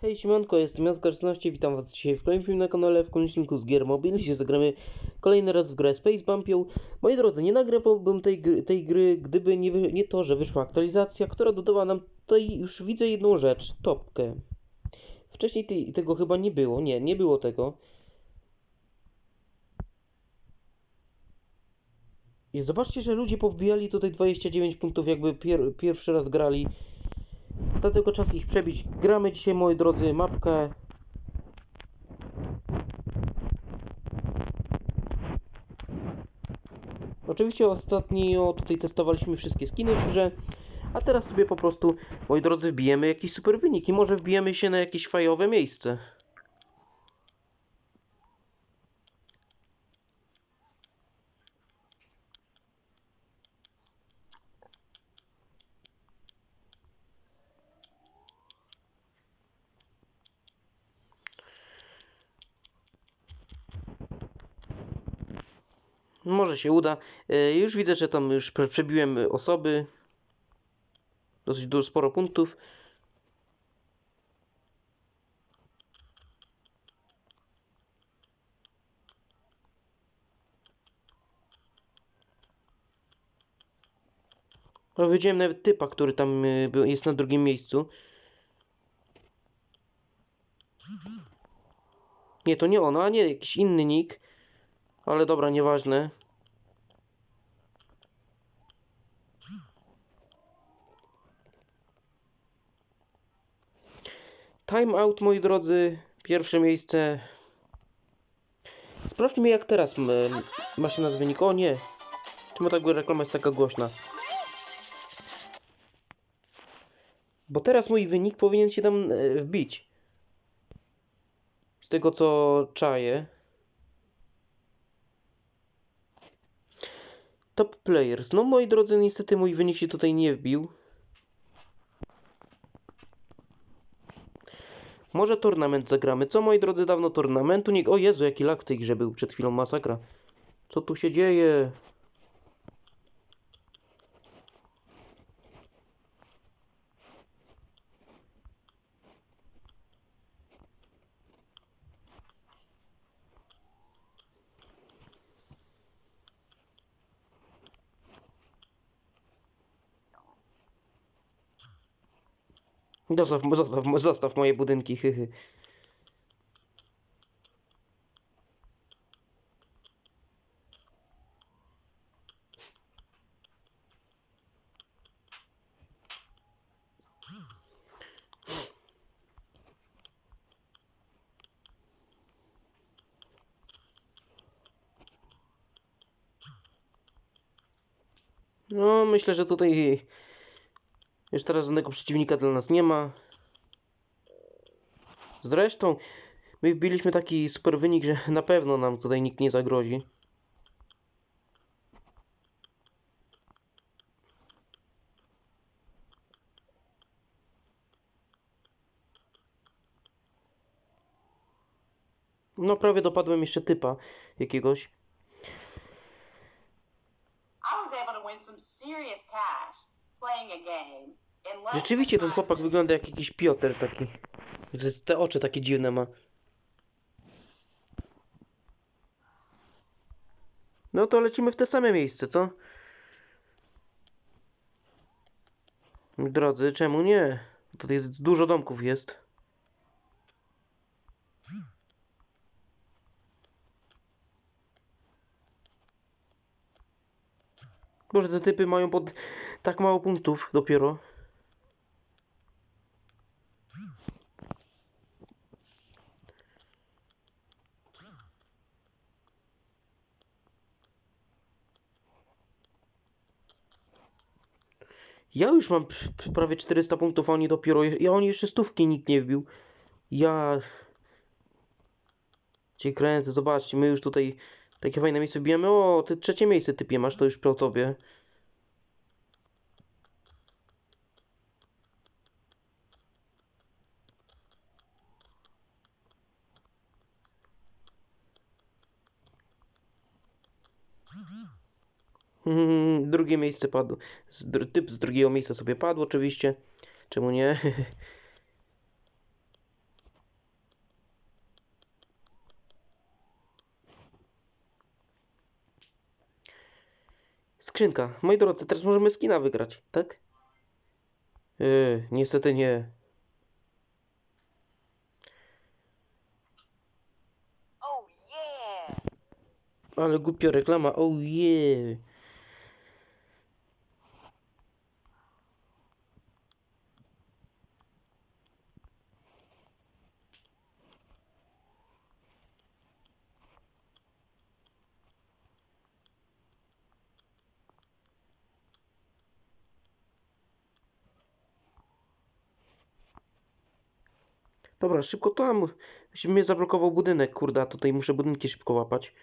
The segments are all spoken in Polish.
Hej, siemanko, jestem Jaskar 16, witam was dzisiaj w kolejnym filmie na kanale, w odcinku z Gier Mobile, gdzie zagramy kolejny raz w grę Space Bumpią. Moi drodzy, nie nagrywałbym tej, tej gry, gdyby nie, nie to, że wyszła aktualizacja, która dodała nam tutaj, już widzę jedną rzecz, topkę. Wcześniej tego chyba nie było, nie, nie było tego. I zobaczcie, że ludzie powbijali tutaj 29 punktów, jakby pier, pierwszy raz grali. Dlatego czas ich przebić. Gramy dzisiaj, moi drodzy, mapkę. Oczywiście ostatnio tutaj testowaliśmy wszystkie skiny w grze, a teraz sobie po prostu, moi drodzy, wbijemy jakiś super wynik i może wbijemy się na jakieś fajowe miejsce. Może się uda. E, Już widzę, że tam już prze- przebiłem osoby. Dosyć dużo sporo punktów. No, widziałem nawet typa, który tam był- jest na drugim miejscu. Nie, to nie ono, a nie jakiś inny nick. Ale dobra, nieważne. Time out, moi drodzy. Pierwsze miejsce. Sprawdźmy jak teraz ma się nazwę. O nie. Czemu ta reklama jest taka głośna? Bo teraz mój wynik powinien się tam e, wbić. Z tego co czaję. Top players. No moi drodzy, niestety mój wynik się tutaj nie wbił. Może turnament zagramy. Co moi drodzy, dawno turnamentu nie... O Jezu, jaki lag w tej grze był przed chwilą, masakra. Co tu się dzieje? Zostaw, zostaw, zostaw moje budynki, hyhy. No, myślę, że tutaj już teraz żadnego przeciwnika dla nas nie ma. Zresztą, my wbiliśmy taki super wynik, że na pewno nam tutaj nikt nie zagrozi. No prawie dopadłem jeszcze typa jakiegoś. Rzeczywiście ten chłopak wygląda jak jakiś Piotr taki. Te oczy takie dziwne ma. No to lecimy w te same miejsce, co? Drodzy, czemu nie? Tutaj jest dużo domków jest. Boże, te typy mają pod tak mało punktów dopiero. Ja już mam prawie 400 punktów, a oni dopiero. Ja oni jeszcze stówki nikt nie wbił. Ja. Cię kręcę, zobaczcie, my już tutaj takie fajne miejsce bijemy. O, ty trzecie miejsce typie masz, to już po tobie. Hmm, drugie miejsce padło. Z, typ z drugiego miejsca sobie padł oczywiście. Czemu nie? Skrzynka. Moi drodzy, teraz możemy skina wygrać, tak? Yy, niestety nie. Ale głupia reklama, oh yeah. Dobra, szybko tam. Mnie zablokował budynek, kurde, a tutaj muszę budynki szybko łapać.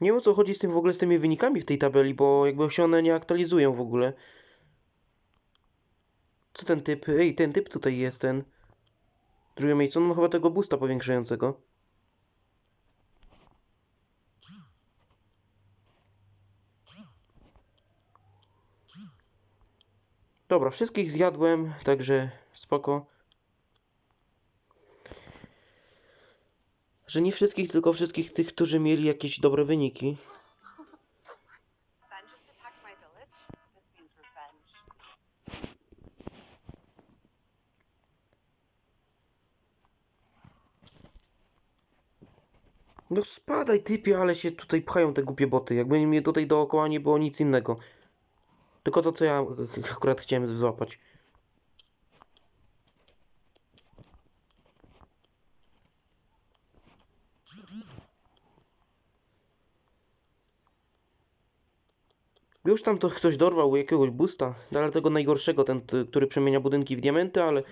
Nie wiem o co chodzi z tym w ogóle z tymi wynikami w tej tabeli, bo jakby się one nie aktualizują w ogóle. Co ten typ? Ej, ten typ tutaj jest, ten. Drugie miejsce, on ma chyba tego boosta powiększającego. Dobra, wszystkich zjadłem, także spoko. Że nie wszystkich, tylko wszystkich tych, którzy mieli jakieś dobre wyniki. No spadaj typie, ale się tutaj pchają te głupie boty. Jakby mnie tutaj dookoła nie było nic innego. Tylko to, co ja akurat chciałem złapać. Tam to ktoś dorwał jakiegoś boosta, ale tego najgorszego, ten, który przemienia budynki w diamenty, ale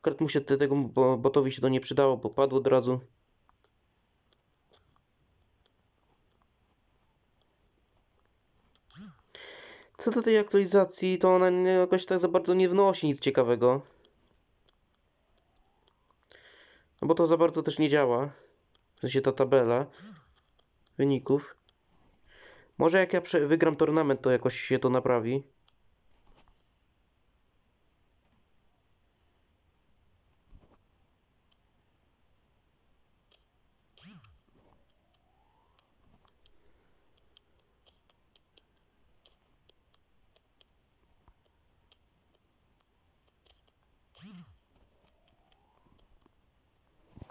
akurat mu się te, tego bo, botowi się to nie przydało, bo padł od razu. Co do tej aktualizacji, to ona jakoś tak za bardzo nie wnosi nic ciekawego. No bo to za bardzo też nie działa. W sensie ta tabela wyników. Może jak ja wygram tournament, to jakoś się to naprawi.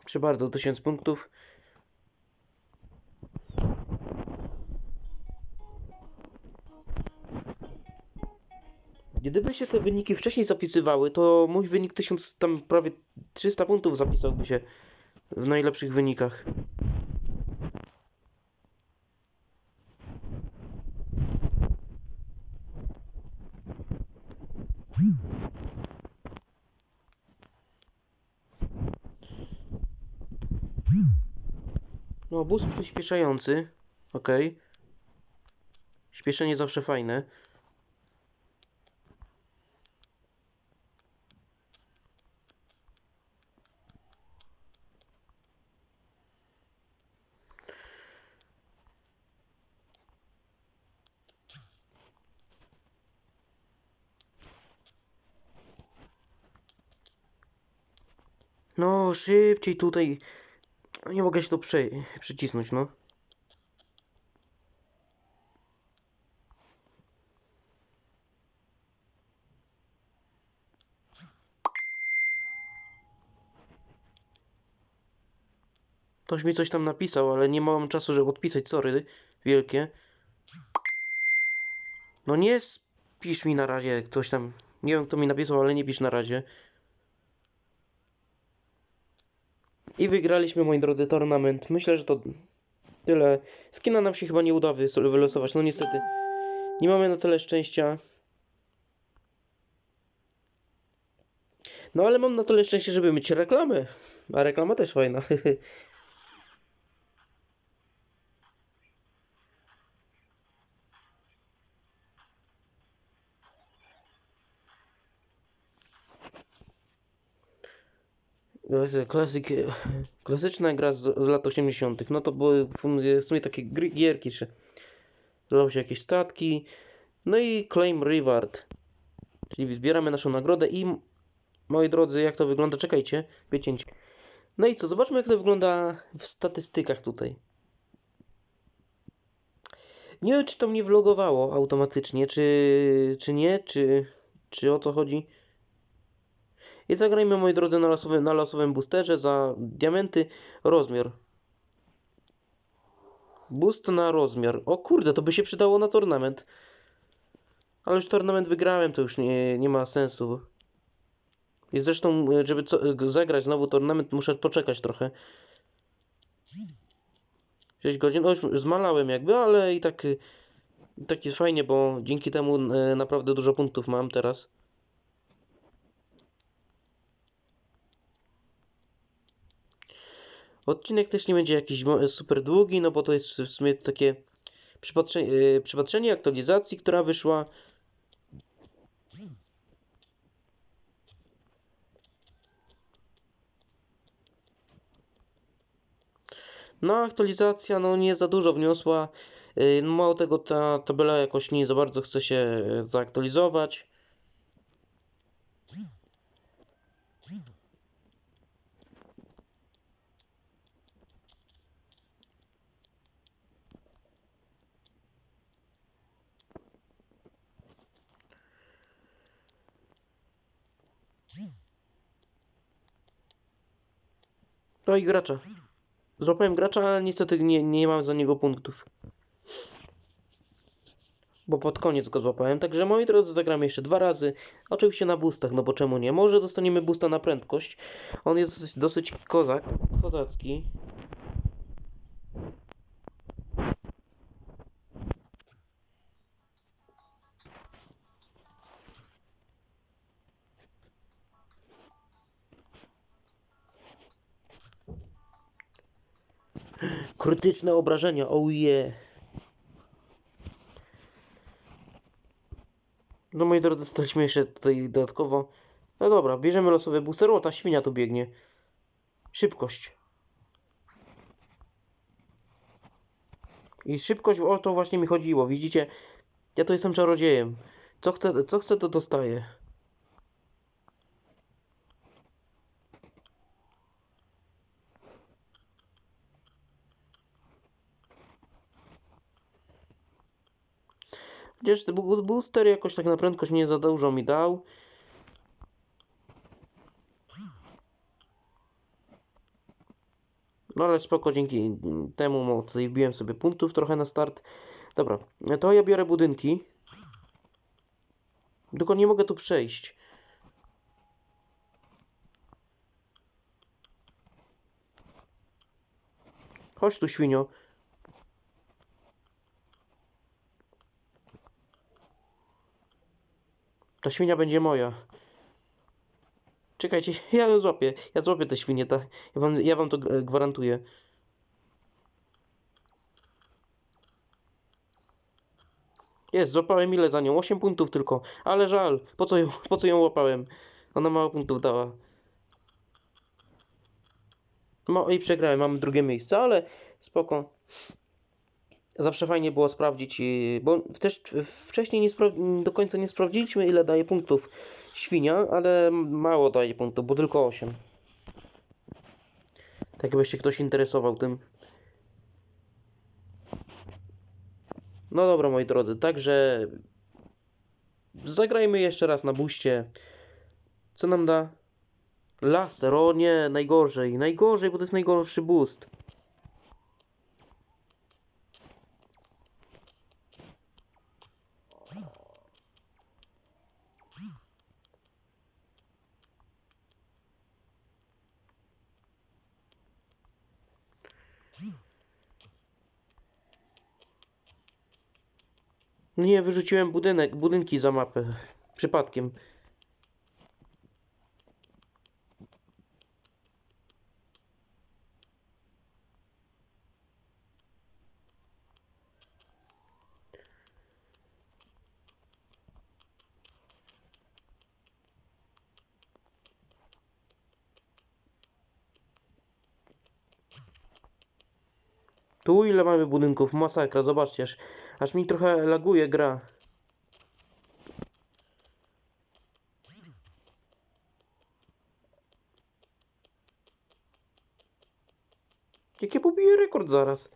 Czy bardzo 1000 punktów. Gdyby się te wyniki wcześniej zapisywały, to mój wynik 1000, tam prawie 300 punktów zapisałby się w najlepszych wynikach. No, bus przyspieszający. Ok. Śpieszenie zawsze fajne. No, szybciej tutaj. Nie mogę się tu prze... przycisnąć, no. Ktoś mi coś tam napisał, ale nie mam czasu, żeby odpisać, sorry, wielkie. No nie pisz mi na razie, ktoś tam, nie wiem kto mi napisał, ale nie pisz na razie. I wygraliśmy, moi drodzy, tournament. Myślę, że to tyle. Skina nam się chyba nie uda wylosować, no niestety. Nie mamy na tyle szczęścia. No ale mam na tyle szczęście, żeby mieć reklamę. A reklama też fajna. Klasyk, klasyczna gra z, z lat 80. No to były w sumie- takie gry, gierki, czy dodało się jakieś statki. No i Claim Reward. Czyli zbieramy naszą nagrodę i moi drodzy, jak to wygląda? Czekajcie, wycięcie. No i co? Zobaczmy, jak to wygląda w statystykach tutaj. Nie wiem, czy to mnie vlogowało automatycznie, czy, czy nie, czy, czy o co chodzi. I zagrajmy, moi drodzy, na losowym, na losowym boosterze za diamenty rozmiar. Boost na rozmiar. O kurde, to by się przydało na tournament. Ale już tournament wygrałem, to już nie, nie ma sensu. I zresztą, żeby co, zagrać znowu tournament, muszę poczekać trochę. 6 godzin. No już zmalałem jakby, ale i tak, tak jest fajnie, bo dzięki temu e, naprawdę dużo punktów mam teraz. Odcinek też nie będzie jakiś super długi, no bo to jest w sumie takie przypatrzenie, e, przypatrzenie aktualizacji, która wyszła. No, aktualizacja no nie za dużo wniosła. No, Mało tego, ta tabela jakoś nie za bardzo chce się e, No i gracza. Złapałem gracza, ale niestety nie, nie mam za niego punktów. Bo pod koniec go złapałem. Także moi drodzy, zagramy jeszcze dwa razy. Oczywiście na boostach, no bo czemu nie? Może dostaniemy boosta na prędkość. On jest dosyć, dosyć kozak, kozacki. Krytyczne obrażenia, oh. No moi drodzy, dostaliśmy jeszcze tutaj dodatkowo. No dobra, bierzemy losowy booster. O, ta świnia tu biegnie. Szybkość. I szybkość, o to właśnie mi chodziło. Widzicie, ja to jestem czarodziejem. Co chcę, co chcę to dostaję. Chociaż ten booster jakoś tak na prędkość nie za dużo mi dał. No ale spoko, dzięki temu wbiłem sobie punktów trochę na start. Dobra, to ja biorę budynki. Tylko nie mogę tu przejść. Chodź tu, świnio. Ta świnia będzie moja. Czekajcie, ja ją złapię. Ja złapię tę świnię, ta. Ja wam, ja wam to gwarantuję. Jest, złapałem ile za nią? 8 punktów tylko. Ale żal. Po co ją, po co ją łapałem? Ona mało punktów dała. No i przegrałem, mamy drugie miejsce, ale spoko. Zawsze fajnie było sprawdzić, yy, bo też wcześniej nie do końca nie sprawdziliśmy ile daje punktów świnia, ale mało daje punktów, bo tylko 8. Tak jakby się ktoś interesował tym. No dobra moi drodzy, także zagrajmy jeszcze raz na buście. Co nam da? Laser, o nie, najgorzej, najgorzej, bo to jest najgorszy boost. Wyrzuciłem budynek, budynki za mapę. Przypadkiem. Tu ile mamy budynków? Masakra, zobaczcie, aż, aż mi trochę laguje gra. Jak ja pobiję rekord zaraz.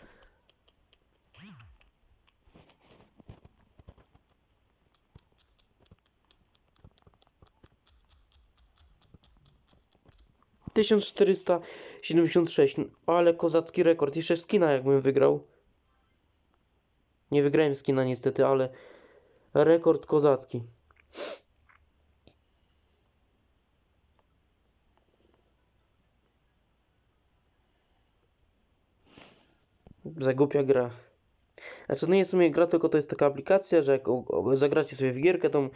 Tysiąc czterysta siedemdziesiąt sześć, ale kozacki rekord. Jeszcze skina jakbym wygrał. Nie wygrałem skina niestety, ale rekord kozacki. Zagłupia gra. Znaczy, no nie w sumie gra, tylko to jest taka aplikacja, że jak zagracie sobie w gierkę, to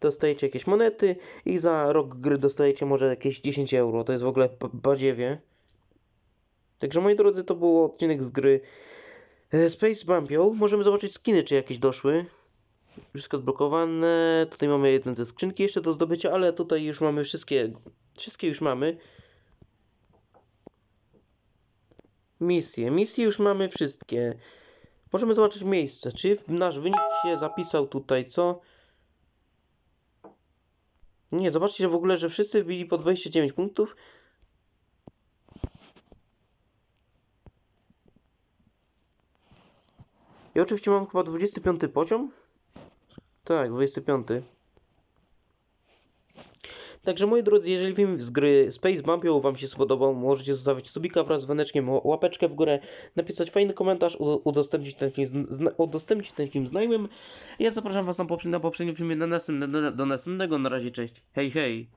dostajecie jakieś monety i za rok gry dostajecie może jakieś 10 euro. To jest w ogóle badziewie. Także moi drodzy, to był odcinek z gry e, Space Bumpio. Możemy zobaczyć skiny, czy jakieś doszły. Wszystko odblokowane. Tutaj mamy jedne ze skrzynki jeszcze do zdobycia, ale tutaj już mamy wszystkie. Wszystkie już mamy. Misje. Misje już mamy wszystkie. Możemy zobaczyć miejsce. Czy nasz wynik się zapisał tutaj, co? Nie, zobaczcie w ogóle, że wszyscy byli po 29 punktów. Ja oczywiście mam chyba 25 poziom. Tak, 25. Także moi drodzy, jeżeli film z gry Space Bumpio Wam się spodobał, możecie zostawić subika wraz z dzwoneczkiem, ł- łapeczkę w górę, napisać fajny komentarz, udostępnić ten film, udostępnić ten film znajomym. Ja zapraszam Was na, poprze- na poprzednim filmie na następne, do, do następnego. Na razie, cześć. Hej, hej.